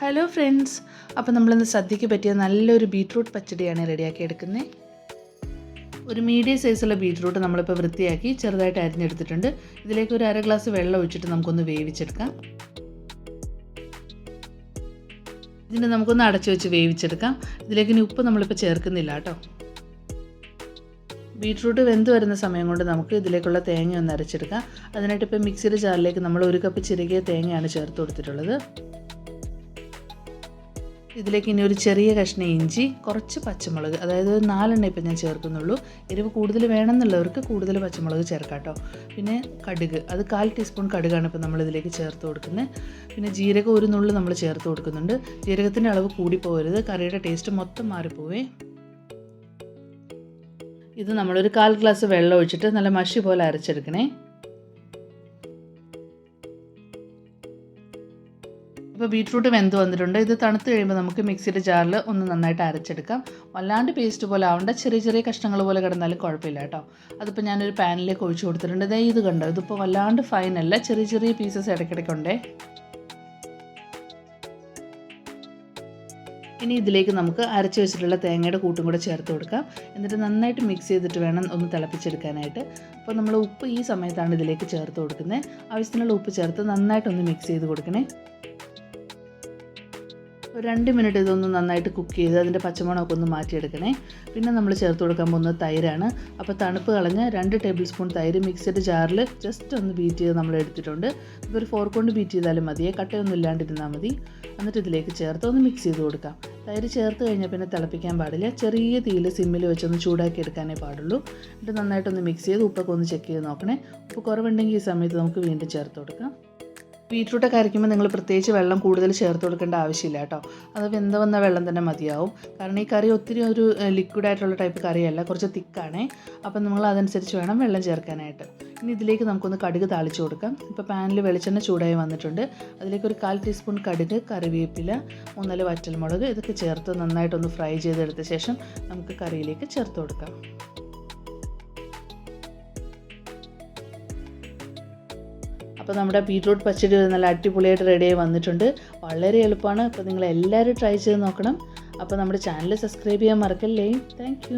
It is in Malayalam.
ഹലോ ഫ്രണ്ട്സ് അപ്പോൾ നമ്മളിന്ന് സദ്യയ്ക്ക് പറ്റിയ നല്ലൊരു ബീട്രൂട്ട് പച്ചടിയാണ് റെഡിയാക്കി എടുക്കുന്നത് ഒരു മീഡിയം സൈസുള്ള ബീട്രൂട്ട് നമ്മളിപ്പോൾ വൃത്തിയാക്കി ചെറുതായിട്ട് അരിഞ്ഞെടുത്തിട്ടുണ്ട്. ഇതിലേക്ക് ഒരു അര ഗ്ലാസ് വെള്ളം ഒഴിച്ചിട്ട് നമുക്കൊന്ന് വേവിച്ചെടുക്കാം. ഇതിനെ നമുക്കൊന്ന് അടച്ചു വെച്ച് വേവിച്ചെടുക്കാം. ഇതിലേക്ക് ഇനി ഉപ്പ് നമ്മളിപ്പോൾ ചേർക്കുന്നില്ല കേട്ടോ. ബീട്രൂട്ട് വെന്ത് വരുന്ന സമയം കൊണ്ട് നമുക്ക് ഇതിലേക്കുള്ള തേങ്ങ ഒന്ന് അരച്ചെടുക്കാം. അതിനായിട്ട് ഇപ്പോൾ മിക്സിയുടെ ജാറിലേക്ക് നമ്മൾ ഒരു കപ്പ് ചിരകിയ തേങ്ങയാണ് ചേർത്ത് കൊടുത്തിട്ടുള്ളത്. ഇതിലേക്ക് ഇനി ഒരു ചെറിയ കഷ്ണം ഇഞ്ചി കുറച്ച് പച്ചമുളക് അതായത് നാലെണ്ണ ഇപ്പം ഞാൻ ചേർക്കുന്നുള്ളൂ. എരിവ് കൂടുതൽ വേണമെന്നുള്ളവർക്ക് കൂടുതൽ പച്ചമുളക് ചേർക്കാം കേട്ടോ. പിന്നെ കടുക് അത് കാൽ ടീസ്പൂൺ കടുകാണ് ഇപ്പം നമ്മൾ ഇതിലേക്ക് ചേർത്ത് കൊടുക്കുന്നത്. പിന്നെ ജീരകം ഒരു നുള്ളു നമ്മൾ ചേർത്ത് കൊടുക്കുന്നുണ്ട്. ജീരകത്തിന്റെ അളവ് കൂടിപ്പോകരുത് കറിയുടെ ടേസ്റ്റ് മൊത്തം മാറിപ്പോവേ. ഇത് നമ്മളൊരു കാൽ ഗ്ലാസ് വെള്ളം ഒഴിച്ചിട്ട് നല്ല മഷി പോലെ അരച്ചെടുക്കണേ. ഇപ്പോൾ ബീട്രൂട്ട് വെന്ത് വന്നിട്ടുണ്ട്. ഇത് തണുത്ത് കഴിയുമ്പോൾ നമുക്ക് മിക്സിയുടെ ജാറിൽ ഒന്ന് നന്നായിട്ട് അരച്ചെടുക്കാം. വല്ലാണ്ട് പേസ്റ്റ് പോലെ ആവേണ്ട. ചെറിയ ചെറിയ കഷ്ണങ്ങൾ പോലെ കിടന്നാലും കുഴപ്പമില്ല കേട്ടോ. അതിപ്പോൾ ഞാനൊരു പാനിലേക്ക് ഒഴിച്ചു കൊടുത്തിട്ടുണ്ട്. ദേ ഇത് കണ്ടോ? ഇതിപ്പോൾ വല്ലാണ്ട് ഫൈൻ അല്ല. ചെറിയ ചെറിയ പീസസ് ഇടയ്ക്കിടയ്ക്കുണ്ടേ. ഇനി ഇതിലേക്ക് നമുക്ക് അരച്ച് വെച്ചിട്ടുള്ള തേങ്ങയുടെ കൂട്ടും കൂടെ ചേർത്ത് കൊടുക്കാം. എന്നിട്ട് നന്നായിട്ട് മിക്സ് ചെയ്തിട്ട് വേണം ഒന്ന് തിളപ്പിച്ചെടുക്കാനായിട്ട്. അപ്പോൾ നമ്മൾ ഉപ്പ് ഈ സമയത്താണ് ഇതിലേക്ക് ചേർത്ത് കൊടുക്കുന്നത്. ആവശ്യത്തിനുള്ള ഉപ്പ് ചേർത്ത് നന്നായിട്ടൊന്ന് മിക്സ് ചെയ്ത് കൊടുക്കണേ. ഒരു രണ്ട് മിനിറ്റ് ഇതൊന്ന് നന്നായിട്ട് കുക്ക് ചെയ്ത് അതിന്റെ പച്ചമുളകൊക്കെ ഒന്ന് മാറ്റിയെടുക്കണേ. പിന്നെ നമ്മൾ ചേർത്ത് കൊടുക്കാൻ പോകുന്നത് തൈരാണ്. അപ്പോൾ തണുപ്പ് കളഞ്ഞ് രണ്ട് ടേബിൾ സ്പൂൺ തൈര് മിക്സഡ് ജാറിൽ ജസ്റ്റ് ഒന്ന് ബീറ്റ് ചെയ്ത് നമ്മൾ എടുത്തിട്ടുണ്ട്. ഒരു ഫോർ കൊണ്ട് ബീറ്റ് ചെയ്താലും മതിയെ കട്ടയൊന്നും ഇല്ലാണ്ടിരുന്നാൽ മതി. എന്നിട്ട് ഇതിലേക്ക് ചേർത്ത് ഒന്ന് മിക്സ് ചെയ്ത് കൊടുക്കാം. തൈര് ചേർത്ത് കഴിഞ്ഞാൽ പിന്നെ തിളപ്പിക്കാൻ പാടില്ല. ചെറിയ തീയിൽ സിമ്മിൽ വെച്ചൊന്ന് ചൂടാക്കി എടുക്കാനേ പാടുള്ളൂ. എന്നിട്ട് നന്നായിട്ടൊന്ന് മിക്സ് ചെയ്ത് ഉപ്പൊക്കെ ഒന്ന് ചെക്ക് ചെയ്ത് നോക്കണേ. ഉപ്പ് കുറവുണ്ടെങ്കിൽ ഈ സമയത്ത് നമുക്ക് വീണ്ടും ചേർത്ത് കൊടുക്കാം. ബീട്രൂട്ടൊക്കെ അരയ്ക്കുമ്പോൾ നിങ്ങൾ പ്രത്യേകിച്ച് വെള്ളം കൂടുതൽ ചേർത്ത് കൊടുക്കേണ്ട ആവശ്യമില്ല കേട്ടോ. അത് വെന്ത വന്ന വെള്ളം തന്നെ മതിയാവും. കാരണം ഈ കറി ഒത്തിരി ഒരു ലിക്വിഡ് ആയിട്ടുള്ള ടൈപ്പ് കറിയല്ല കുറച്ച് തിക്കാണേ. അപ്പം നമ്മൾ അതനുസരിച്ച് വേണം വെള്ളം ചേർക്കാനായിട്ട്. ഇനി ഇതിലേക്ക് നമുക്കൊന്ന് കടുക് താളിച്ച് കൊടുക്കാം. ഇപ്പോൾ പാനിൽ വെളിച്ചെണ്ണ ചൂടായി വന്നിട്ടുണ്ട്. അതിലേക്ക് ഒരു കാൽ ടീസ്പൂൺ കടുക് കറിവേപ്പില മൂന്നാൽ വറ്റൽമുളക് ഇതൊക്കെ ചേർത്ത് നന്നായിട്ടൊന്ന് ഫ്രൈ ചെയ്തെടുത്ത ശേഷം നമുക്ക് കറിയിലേക്ക് ചേർത്ത് കൊടുക്കാം. അപ്പോൾ നമ്മുടെ ബീട്രൂട്ട് പച്ചടി നല്ല അടിപൊളിയായിട്ട് റെഡിയായി വന്നിട്ടുണ്ട്. വളരെ എളുപ്പമാണ്. അപ്പോൾ നിങ്ങൾ എല്ലാവരും ട്രൈ ചെയ്ത് നോക്കണം. അപ്പോൾ നമ്മുടെ ചാനൽ സബ്സ്ക്രൈബ് ചെയ്യാൻ മറക്കല്ലേ? താങ്ക്